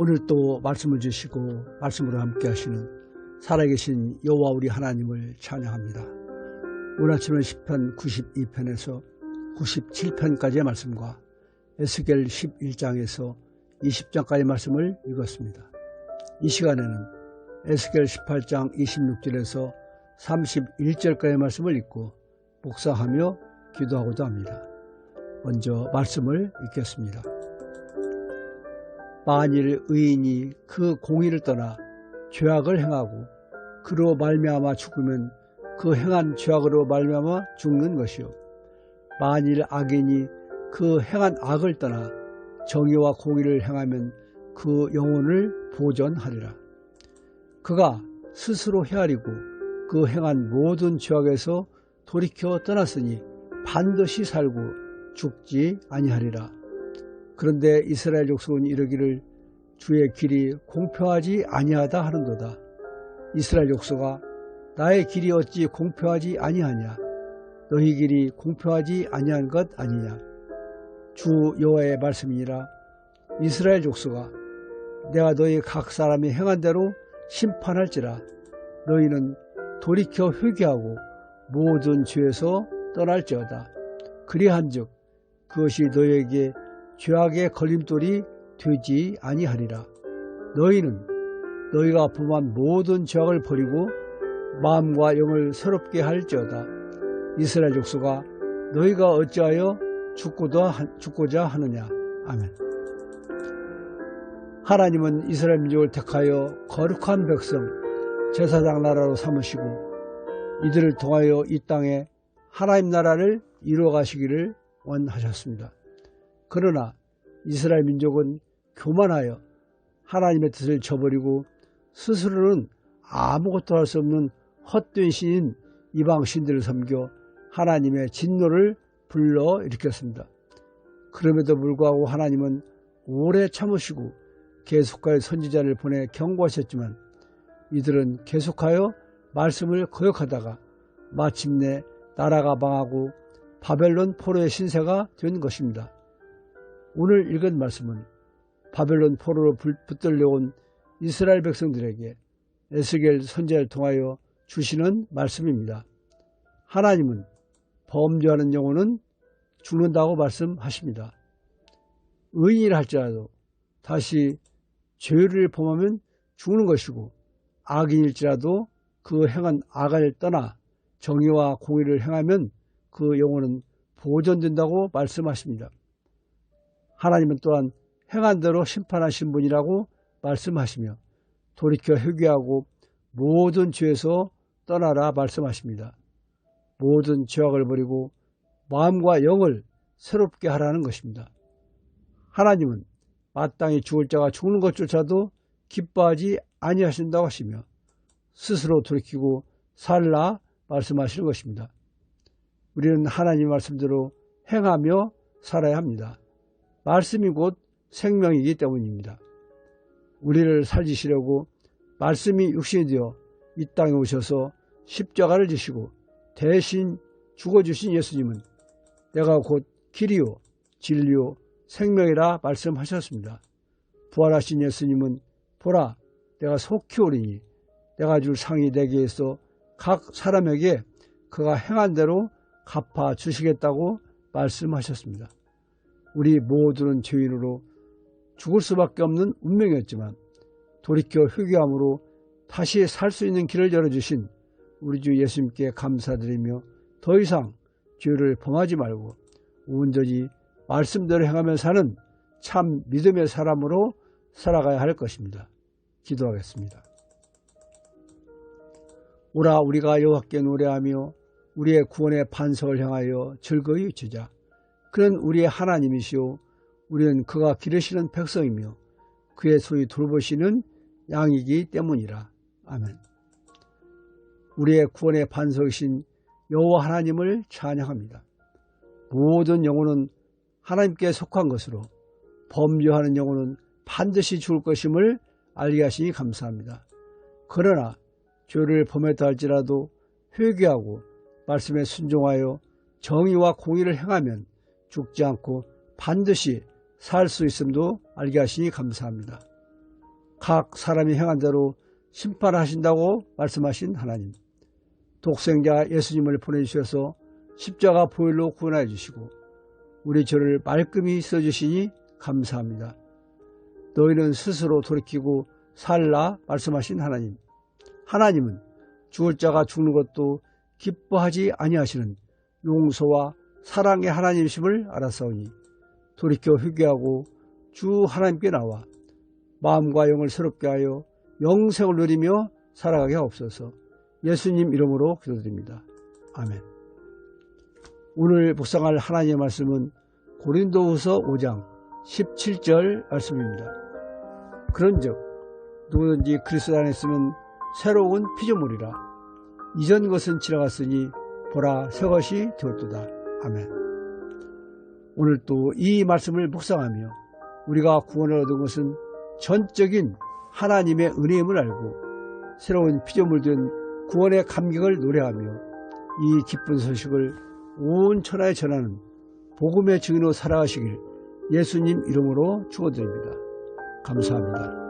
오늘 또 말씀을 주시고 말씀으로 함께 하시는 살아계신 여호와 우리 하나님을 찬양합니다. 오늘 아침은 10편 92편에서 97편까지의 말씀과 에스겔 11장에서 20장까지의 말씀을 읽었습니다. 이 시간에는 에스겔 18장 26절에서 31절까지의 말씀을 읽고 묵상하며 기도하고자 합니다. 먼저 말씀을 읽겠습니다. 만일 의인이 그 공의를 떠나 죄악을 행하고 그로 말미암아 죽으면 그 행한 죄악으로 말미암아 죽는 것이요. 만일 악인이 그 행한 악을 떠나 정의와 공의를 행하면 그 영혼을 보전하리라. 그가 스스로 헤아리고 그 행한 모든 죄악에서 돌이켜 떠났으니 반드시 살고 죽지 아니하리라 그런데 이스라엘 족속은 이르기를 주의 길이 공평하지 아니하다 하는도다. 이스라엘 족속아 나의 길이 어찌 공평하지 아니하냐? 너희 길이 공평하지 아니한 것 아니냐? 주 여호와의 말씀이니라. 이스라엘 족속아 내가 너희 각 사람이 행한 대로 심판할지라. 너희는 돌이켜 회개하고 모든 죄에서 떠날지어다. 그리한즉 그것이 너희에게 죄악의 걸림돌이 되지 아니하리라. 너희는 너희가 범한 모든 죄악을 버리고 마음과 영을 새롭게 할지어다. 이스라엘 족속아 너희가 어찌하여 죽고자 하느냐. 아멘. 하나님은 이스라엘 민족을 택하여 거룩한 백성 제사장 나라로 삼으시고 이들을 통하여 이 땅에 하나님 나라를 이루어 가시기를 원하셨습니다. 그러나 이스라엘 민족은 교만하여 하나님의 뜻을 저버리고 스스로는 아무것도 할 수 없는 헛된 신인 이방 신들을 섬겨 하나님의 진노를 불러 일으켰습니다. 그럼에도 불구하고 하나님은 오래 참으시고 계속하여 선지자를 보내 경고하셨지만 이들은 계속하여 말씀을 거역하다가 마침내 나라가 망하고 바벨론 포로의 신세가 된 것입니다. 오늘 읽은 말씀은 바벨론 포로로 붙들려온 이스라엘 백성들에게 에스겔 선제를 통하여 주시는 말씀입니다. 하나님은 범죄하는 영혼은 죽는다고 말씀하십니다. 의인이라 할지라도 다시 죄를 범하면 죽는 것이고 악인일지라도 그 행한 악을 떠나 정의와 공의를 행하면 그 영혼은 보존된다고 말씀하십니다. 하나님은 또한 행한 대로 심판하신 분이라고 말씀하시며 돌이켜 회개하고 모든 죄에서 떠나라 말씀하십니다. 모든 죄악을 버리고 마음과 영을 새롭게 하라는 것입니다. 하나님은 마땅히 죽을 자가 죽는 것조차도 기뻐하지 아니하신다고 하시며 스스로 돌이키고 살라 말씀하시는 것입니다. 우리는 하나님 말씀대로 행하며 살아야 합니다. 말씀이 곧 생명이기 때문입니다. 우리를 살리시려고 말씀이 육신이 되어 이 땅에 오셔서 십자가를 지시고 대신 죽어주신 예수님은 내가 곧 길이요 진리요 생명이라 말씀하셨습니다. 부활하신 예수님은 보라 내가 속히 오리니 내가 줄 상이 내게 있어 각 사람에게 그가 행한 대로 갚아 주시겠다고 말씀하셨습니다. 우리 모두는 죄인으로 죽을 수밖에 없는 운명이었지만 돌이켜 회개함으로 다시 살 수 있는 길을 열어주신 우리 주 예수님께 감사드리며 더 이상 죄를 범하지 말고 온전히 말씀대로 행하며 사는 참 믿음의 사람으로 살아가야 할 것입니다. 기도하겠습니다. 오라 우리가 여호와께 노래하며 우리의 구원의 반석을 향하여 즐거이 외치자. 그는 우리의 하나님이시오 우리는 그가 기르시는 백성이며 그의 소위 돌보시는 양이기 때문이라. 아멘. 우리의 구원의 반석이신 여호와 하나님을 찬양합니다. 모든 영혼은 하나님께 속한 것으로 범죄하는 영혼은 반드시 죽을 것임을 알게 하시니 감사합니다. 그러나 죄를 범했다 할지라도 회개하고 말씀에 순종하여 정의와 공의를 행하면 죽지 않고 반드시 살 수 있음도 알게 하시니 감사합니다. 각 사람이 행한 대로 심판하신다고 말씀하신 하나님. 독생자 예수님을 보내주셔서 십자가 보혈로 구원하여 주시고 우리 죄를 말끔히 써주시니 감사합니다. 너희는 스스로 돌이키고 살라 말씀하신 하나님. 하나님은 죽을 자가 죽는 것도 기뻐하지 아니하시는 용서와 사랑의 하나님이심을 알았사오니 돌이켜 회개하고 주 하나님께 나와 마음과 영을 새롭게 하여 영생을 누리며 살아가게 하옵소서 예수님 이름으로 기도드립니다. 아멘 오늘 묵상할 하나님의 말씀은 고린도후서 5장 17절 말씀입니다. 그런즉 누구든지 그리스도 안에 있으면 새로운 피조물이라 이전 것은 지나갔으니 보라 새 것이 되었도다. 아멘 오늘 또 이 말씀을 묵상하며 우리가 구원을 얻은 것은 전적인 하나님의 은혜임을 알고 새로운 피조물 된 구원의 감격을 노래하며 이 기쁜 소식을 온 천하에 전하는 복음의 증인으로 살아가시길 예수님 이름으로 축원드립니다. 감사합니다.